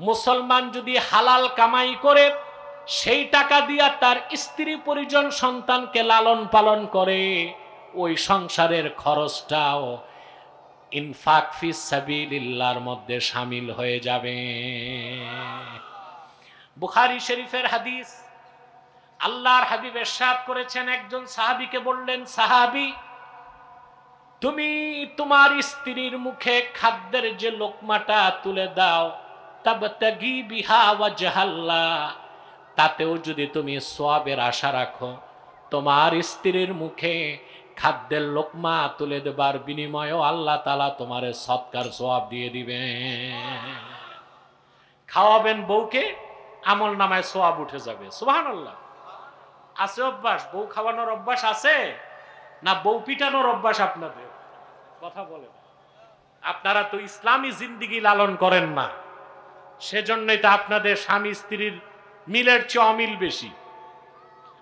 মুসলমান যদি হালাল কামাই করে, সেই টাকা দিয়া তার স্ত্রী পরিজন সন্তানকে লালন পালন করে, ওই সংসারের খরচটাও ইনফাক ফি সাবিলিল্লাহর মধ্যে সামিল হয়ে যাবে। বুখারী শরীফের হাদিস, আল্লাহর হাবিব এরশাদ করেছেন, একজন সাহাবীকে বললেন, সাহাবী, তুমি তোমার স্ত্রীর মুখে খাদ্যের যে লোকমাটা তুলে দাও তাবতাগি বিহা ওয়াজহাল্লা তাতেও যদি তুমি সোয়াবের আশা রাখো, তোমার স্ত্রীর মুখে খাদ্যের লোকমা তুলে দেবার বিনিময়েও আল্লাহ তালা তোমার সৎকার সোয়াব দিয়ে দিবে খাওয়াবেন বউকে, আমল নামায় সোয়াব উঠে যাবে। সুবাহান আল্লাহ আছে অভ্যাস, বউ খাওয়ানোর অভ্যাস আছে? না বউ পিটানোর অভ্যাস আপনাদের? কথা বলেন আপনারা তো ইসলামী জিন্দিগি লালন করেন না। সেজন্যই তো আপনাদের স্বামী স্ত্রীর মিলের চেয়ে অমিল বেশি।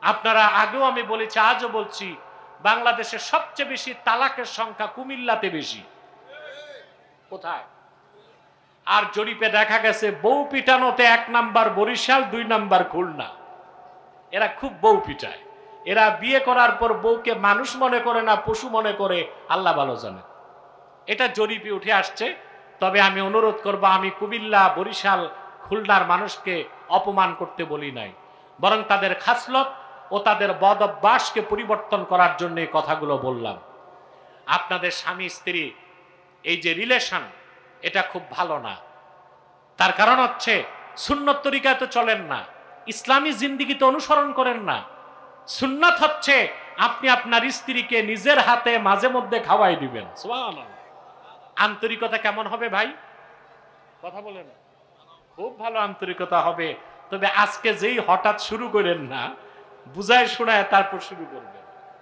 আপনারা আগেও আমি বলেছি, আজও বলছি, বাংলাদেশে সবচেয়ে বেশি তালাকের সংখ্যা কুমিল্লাতে বেশি। কোথায়? আর জরিপে দেখা গেছে, বউ পিটানোতে এক নাম্বার বরিশাল, দুই নাম্বার খুলনা। এরা খুব বউ পিটায়। এরা বিয়ে করার পর বউকে মানুষ মনে করে না, পশু মনে করে, আল্লাহ ভালো জানে। এটা জরিপে উঠে আসছে তবে আমি অনুরোধ করব, আমি কুমিল্লা, বরিশাল খুলনার মানুষকে অপমান করতে বলি নাই। বরং তাদের খাসলত ও তাদের বদ অভ্যাসকে পরিবর্তন করার জন্য এই কথাগুলো বললাম। আপনাদের স্বামী, স্ত্রী, এই যে রিলেশন এটা খুব ভালো না। তার কারণ হচ্ছে, সুন্নত তরিকায় তো চলেন না। ইসলামী জিন্দিগিতে অনুসরণ করেন না। সুন্নত হচ্ছে, আপনি আপনার স্ত্রীকে নিজের হাতে মাঝে মধ্যে খাওয়াই দিবেন। সুবহানাল্লাহ। আন্তরিকতা কেমন হবে ভাই? কথা বলেন খুব ভালো আন্তরিকতা হবে। তবে আজকে যেই হঠাৎ শুরু করেন না, বুঝায় শোনায় তারপর শুরু করবেন।